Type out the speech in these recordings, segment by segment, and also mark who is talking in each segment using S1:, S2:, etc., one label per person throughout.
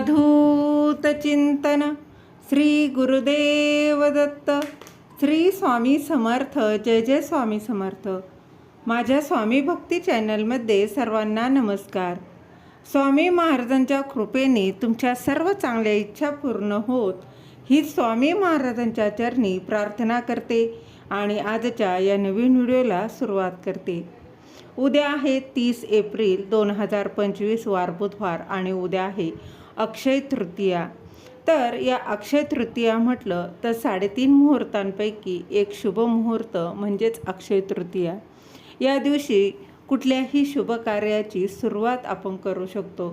S1: अवधूत चिंतन श्री गुरुदेव दत्त. श्री स्वामी समर्थ. जय जय स्वामी समर्थ. माझ्या स्वामी भक्ती चॅनलमध्ये सर्वांना नमस्कार. स्वामी महाराजांच्या कृपेने तुमच्या सर्व चांगल्या इच्छा पूर्ण होत ही स्वामी महाराजांच्या चरणी प्रार्थना करते आणि आजच्या या नवीन व्हिडिओला सुरुवात करते. उद्या आहे तीस एप्रिल दोन हजार पंचवीस वार बुधवार आणि उद्या आहे अक्षय तृतीया. तर या अक्षय तृतीया म्हटलं तर साडेतीन मुहूर्तांपैकी एक शुभ मुहूर्त म्हणजेच अक्षय तृतीया. या दिवशी कुठल्याही शुभ कार्याची सुरुवात आपण करू शकतो.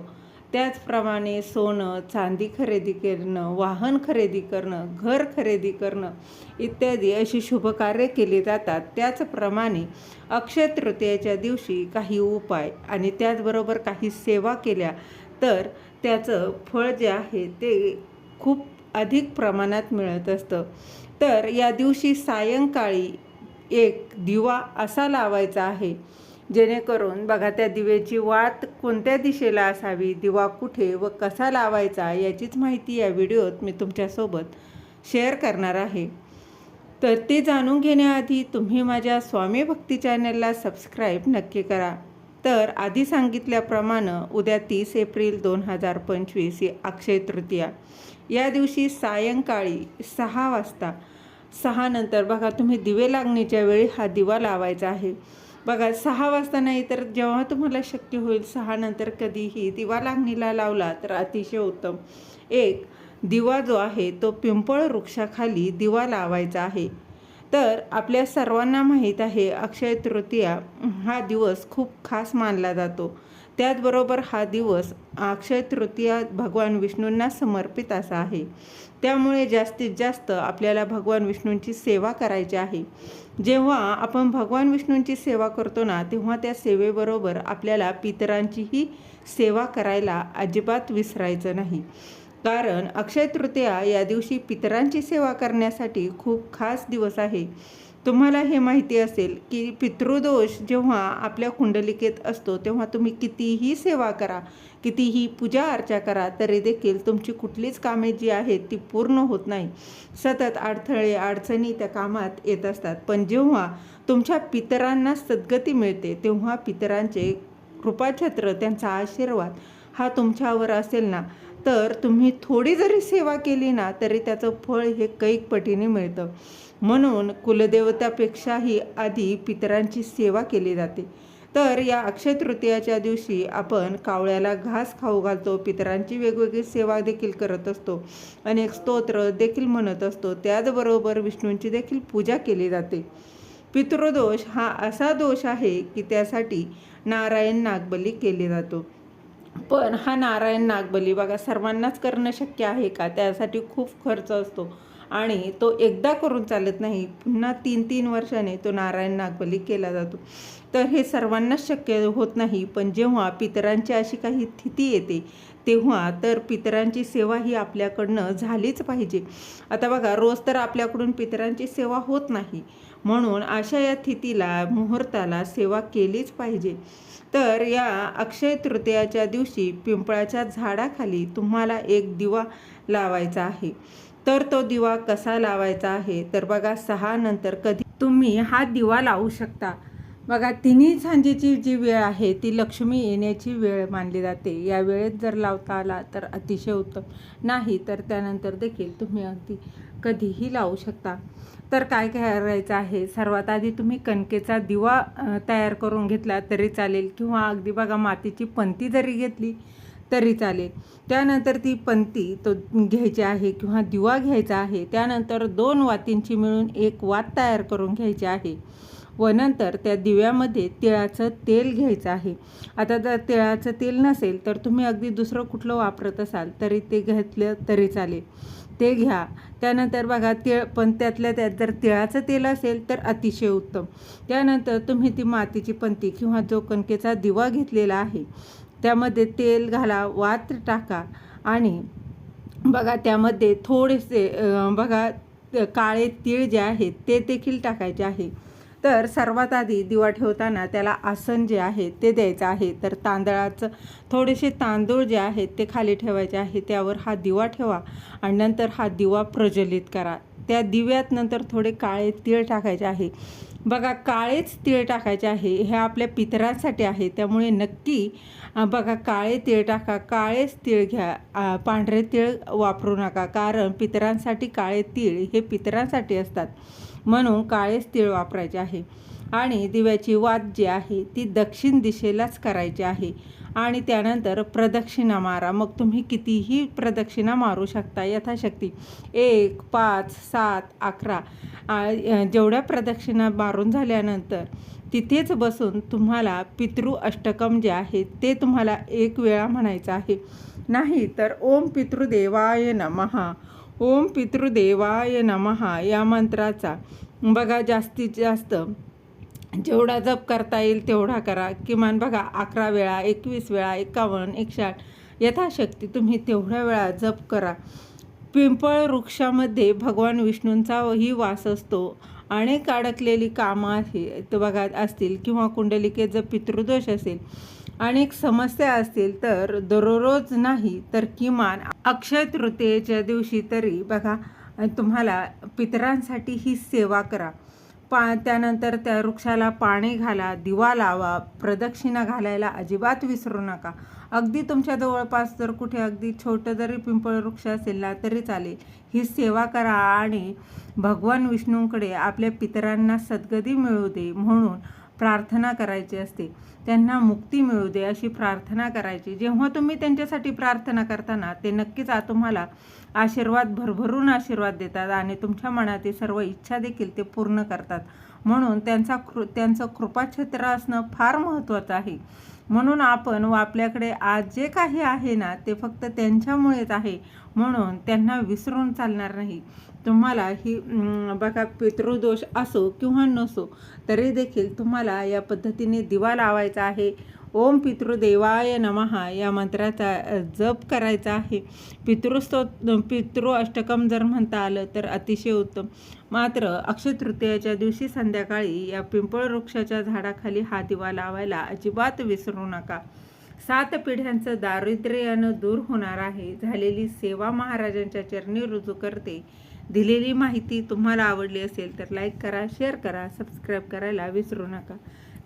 S1: त्याचप्रमाणे सोनं चांदी खरेदी करणं वाहन खरेदी करणं घर खरेदी करणं इत्यादी अशी शुभकार्य केली जातात. त्याचप्रमाणे अक्षय तृतीयेच्या दिवशी काही उपाय आणि त्याचबरोबर काही सेवा केल्या तर त्याचं फळ जे आहे ते खूप अधिक प्रमाणात मिळत असतं. तर या दिवशी सायंकाळी एक दिवा असा लावायचा आहे जेणेकरून बघा त्या दिव्याची वात कोणत्या दिशेला असावी दिवा कुठे व कसा लावायचा याचीच माहिती या व्हिडिओत मी तुमच्यासोबत शेअर करणार आहे. तर ते जाणून घेण्याआधी तुम्ही माझ्या स्वामी भक्ती चॅनलला सबस्क्राईब नक्की करा. तर आधी सांगितल्याप्रमाणे उद्या तीस एप्रिल दोन हजार पंचवीस ही अक्षय तृतीया. या दिवशी सायंकाळी सहा वाजता सहा नंतर बघा तुम्ही दिवे लागणीच्या वेळी हा दिवा लावायचा आहे. बघा सहा वाजता नाही तर जेव्हा तुम्हाला शक्य होईल सहा नंतर कधीही दिवा लागणीला लावला तर अतिशय उत्तम. एक दिवा जो आहे तो पिंपळ वृक्षाखाली दिवा लावायचा आहे. तर आपल्या सर्वांना माहीत आहे अक्षय तृतीया हा दिवस खूप खास मानला जातो. त्याचबरोबर हा दिवस अक्षय तृतीया भगवान विष्णूंना समर्पित असा आहे. त्यामुळे जास्तीत जास्त आपल्याला भगवान विष्णूंची सेवा करायची आहे. जेव्हा आपण भगवान विष्णूंची सेवा करतो ना तेव्हा त्या सेवेबरोबर आपल्याला पितरांचीही सेवा करायला अजिबात विसरायचं नाही. कारण अक्षय तृतीया या दिवशी पितरांची सेवा करण्यासाठी खूप खास दिवस आहे. तुम्हाला हे माहिती असेल की पितृदोष जेव्हा आपल्या कुंडलिकेत असतो तेव्हा तुम्ही कितीही सेवा करा कितीही पूजा अर्चा करा तरी देखील तुमची कुठलीच कामे जी आहेत ती पूर्ण होत नाही. सतत अडथळे अडचणी त्या कामात येत असतात. पण जेव्हा तुमच्या पितरांना सद्गती मिळते तेव्हा पितरांचे कृपाछत्र त्यांचा आशीर्वाद हा तुमच्यावर असेल ना? तर तुम्ही थोडी जरी सेवा केली ना तरी त्याचं फळ हे कैक पटीने मिळतं. म्हणून कुलदेवतापेक्षाही आधी पितरांची सेवा केली जाते. तर या अक्षय तृतीयाच्या दिवशी आपण कावळ्याला घास खाऊ घालतो. पितरांची वेगवेगळी सेवा देखील करत असतो. अनेक स्तोत्र देखील म्हणत असतो. त्याचबरोबर विष्णूंची देखील पूजा केली जाते. पितृदोष हा असा दोष आहे की त्यासाठी नारायण नागबली केली जातो. पण हा नारायण नागबली बघा सर्वांनाच करणं शक्य आहे का? त्यासाठी खूप खर्च असतो. आणि तो एकदा करून चालत नाही पुन्हा तीन तीन वर्षाने तो नारायण नागबली केला जातो. तर हे सर्वांनाच शक्य होत नाही पण जेव्हा पितरांची अशी काही स्थिती येते तेव्हा तर पितरांची सेवा ही आपल्याकडनं झालीच पाहिजे. आता बघा रोज तर आपल्याकडून पितरांची सेवा होत नाही. म्हणून अशा या स्थितीला मुहूर्ताला सेवा केलीच पाहिजे. तर या अक्षय तृतीयाच्या दिवशी पिंपळाच्या झाडाखाली तुम्हाला एक दिवा लावायचा आहे. तर तो दिवा कसा लावायचा आहे? तर बघा सहा नंतर कधी तुम्ही हा दिवा लावू शकता. बघा तिन्ही सांजेची जी वेळ आहे ती लक्ष्मी येण्याची वेळ मानली जाते. या वेळेत जर लावता आला तर अतिशय उत्तम. नाही तर त्यानंतर देखील तुम्ही अगदी कधीही लावू शकता. तर काय करायचं आहे? सर्वात आधी तुम्ही कणकेचा दिवा तयार करून घेतला तरी चालेल. किंवा अगदी बघा मातीची पंती जरी घेतली तरी चालेल. त्यानंतर ती पंती तो घ्यायची आहे किंवा दिवा घ्यायचा आहे. त्यानंतर दोन वातींची मिळून एक वात तयार करून घ्यायची आहे. व नंतर त्या दिव्यामध्ये तिळाचं तेल घ्यायचं आहे. आता जर तिळाचं तेल नसेल तर तुम्ही अगदी दुसरं कुठलं वापरत असाल तरी ते घेतलं तरी चालेल. ते घ्या. त्यानंतर बघा तिळ पण त्यातल्या त्यात जर तिळाचं तेल असेल तर अतिशय उत्तम. त्यानंतर तुम्ही ती मातीची पंती किंवा जो कणकेचा दिवा घेतलेला आहे त्यामध्ये तेल घाला वात टाका आणि बघा त्यामध्ये थोडेसे बघा काळे तीळ जे आहेत ते देखील टाकायचे आहे. तर सर्वात आधी दिवा ठेवताना त्याला आसन जे आहे ते द्यायचं आहे. तर तांदळाचं थोडेसे तांदूळ जे आहेत ते खाली ठेवायचे आहे. त्यावर हा दिवा ठेवा आणि नंतर हा दिवा प्रज्वलित करा. त्या दिव्यात नंतर थोडे काळे तीळ टाकायचे आहे. बघा काळेच तीळ टाकायचे आहे. हे आपल्या पितरांसाठी आहे. त्यामुळे नक्की बघा काळे तीळ टाका. काळेच तीळ घ्या. पांढरे तीळ वापरू नका. कारण पितरांसाठी काळे तीळ हे पितरांसाठी असतात. म्हणून काळेच तीळ वापरायचे आहे. आणि दिव्याची वात जी आहे ती दक्षिण दिशेलाच करायची आहे. आणि त्यानंतर प्रदक्षिणा मारा. मग तुम्ही कितीही प्रदक्षिणा मारू शकता. यथाशक्ती. एक पाच सात अकरा. जेवढ्या प्रदक्षिणा मारून झाल्यानंतर तिथेच बसून तुम्हाला पितृ अष्टकम जे आहे ते तुम्हाला एक वेळा म्हणायचं आहे. नाही तर ओम पितृदेवाय नमहा ओम पितृदेवाय नमहा या मंत्राचा. बघा जास्तीत जास्त जेवढा जप करता येईल तेवढा करा. किमान बघा अकरा वेळा एकवीस वेळा एकावन्न एकशे आठ यथाशक्ती तुम्ही तेवढ्या वेळा जप करा. पिंपळ वृक्षामध्ये भगवान विष्णूंचाही वास असतो. अनेक अडकलेली कामं आहे तर बघा असतील किंवा कुंडलिकेत जर पितृदोष असेल. अनेक समस्या असतील तर दररोज नाही तर किमान अक्षय तृतीयेच्या दिवशी तरी बघा तुम्हाला पितरांसाठी ही सेवा करा. पा त्यानंतर त्या वृक्षाला पाणी घाला दिवा लावा प्रदक्षिणा घालायला अजिबात विसरू नका. अगदी तुमच्या जवळपास जर कुठे अगदी छोटं जरी पिंपळ वृक्ष असेल ना तरी चालेल. ही सेवा करा आणि भगवान विष्णूंकडे आपल्या पितरांना सद्गती मिळू दे. म्हणून प्रार्थना करायची असते. त्यांना मुक्ती मिळू दे अशी प्रार्थना करायची. जेव्हा तुम्ही त्यांच्यासाठी प्रार्थना करताना ते नक्कीच आ तुम्हाला आशीर्वाद भरभरून आशीर्वाद देतात आणि तुमच्या मनातील सर्व इच्छा देखील ते पूर्ण करतात. म्हणून त्यांचा कृ त्यांचं कृपाक्षेत्र असणं फार महत्त्वाचं आहे. म्हणून आपण व आपल्याकडे आज जे काही आहे ना ते फक्त त्यांच्यामुळेच आहे. म्हणून त्यांना विसरून चालणार नाही. तुम्हाला ही बघा पितृदोष असो किंवा नसो तरी देखील तुम्हाला या पद्धतीने दिवा लावायचा आहे. ओम पितृदेवाय नमहा या मंत्राचा जप करायचा आहे. पितृस्तो पितृ अष्टकम जर म्हणता आलं तर अतिशय उत्तम. मात्र अक्षय तृतीयाच्या दिवशी संध्याकाळी या पिंपळ वृक्षाच्या झाडाखाली हा दिवा लावायला अजिबात विसरू नका. सात पिढ्यांचं दारिद्र्यानं दूर होणार आहे. झालेली सेवा महाराजांच्या चरणी रुजू करते. दिलेली माहिती तुम्हाला आवडली असेल तर लाईक करा शेअर करा सबस्क्राईब करायला विसरू नका.